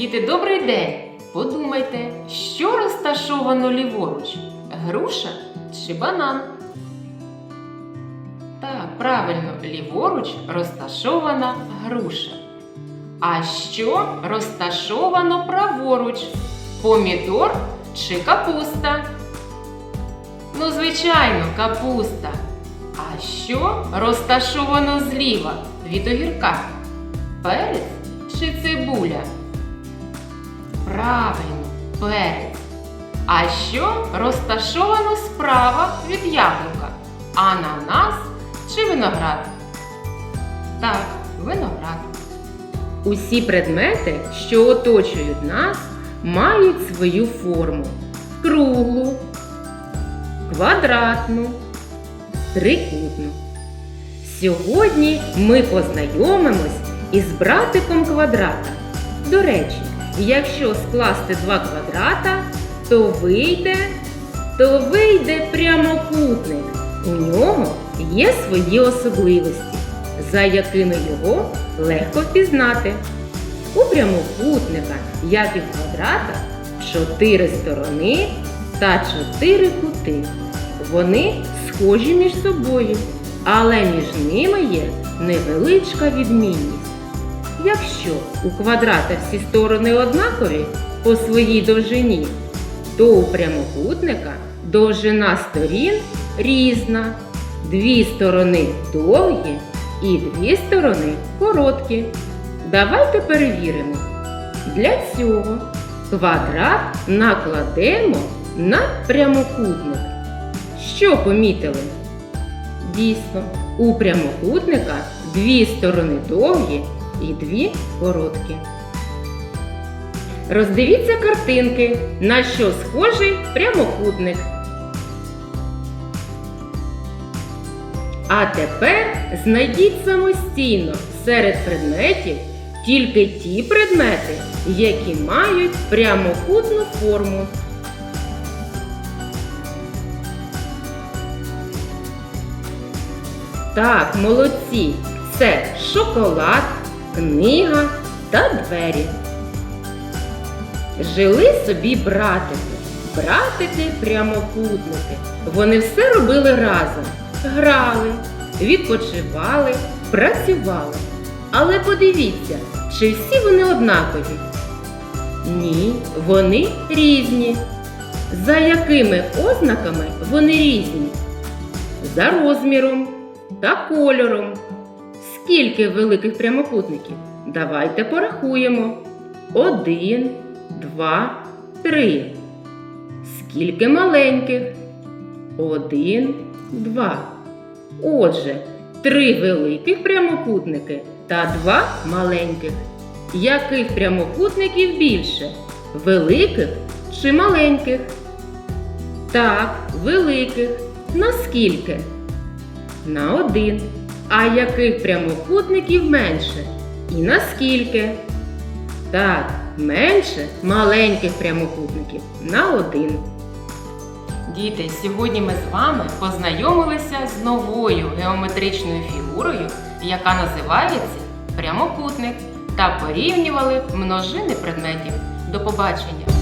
Діти, добрий день! Подумайте, що розташовано ліворуч? Груша чи банан? Так, правильно, ліворуч розташована груша. А що розташовано праворуч? Помідор чи капуста? Ну, звичайно, капуста. А що розташовано зліва від огірка? Перець чи цибуля? Правильно, перець. А що розташовано справа від яблука? Ананас чи виноград? Так, виноград. Усі предмети, що оточують нас, мають свою форму: круглу, квадратну, трикутну. Сьогодні ми познайомимось із братиком квадрата. До речі, якщо скласти два квадрата, то вийде, то вийде прямокутник. У нього є свої особливості, за якими його легко впізнати. У прямокутника, як і в квадрата, чотири сторони та чотири кути. Вони схожі між собою, але між ними є невеличка відмінність. Якщо у квадрата всі сторони однакові по своїй довжині, то у прямокутника довжина сторін різна. Дві сторони довгі і дві сторони короткі. Давайте перевіримо. Для цього квадрат накладемо на прямокутник. Що помітили? Дійсно, у прямокутника дві сторони довгі і дві короткі. Роздивіться картинки, на що схожий прямокутник. А тепер знайдіть самостійно серед предметів тільки ті предмети, які мають прямокутну форму. Так, молодці. Це шоколад, книга та двері. Жили собі братики. Братики прямокутники. Вони все робили разом. Грали, відпочивали, працювали. Але подивіться, чи всі вони однакові? Ні, вони різні. За якими ознаками вони різні? За розміром та кольором. Скільки великих прямокутників? Давайте порахуємо. Один, два, три. Скільки маленьких? Один, два. Отже, три великих прямокутники та два маленьких. Яких прямокутників більше? Великих чи маленьких? Так, великих. Наскільки? На один. А яких прямокутників менше? І наскільки? Так, менше маленьких прямокутників на один. Діти, сьогодні ми з вами познайомилися з новою геометричною фігурою, яка називається прямокутник, та порівнювали множини предметів. До побачення!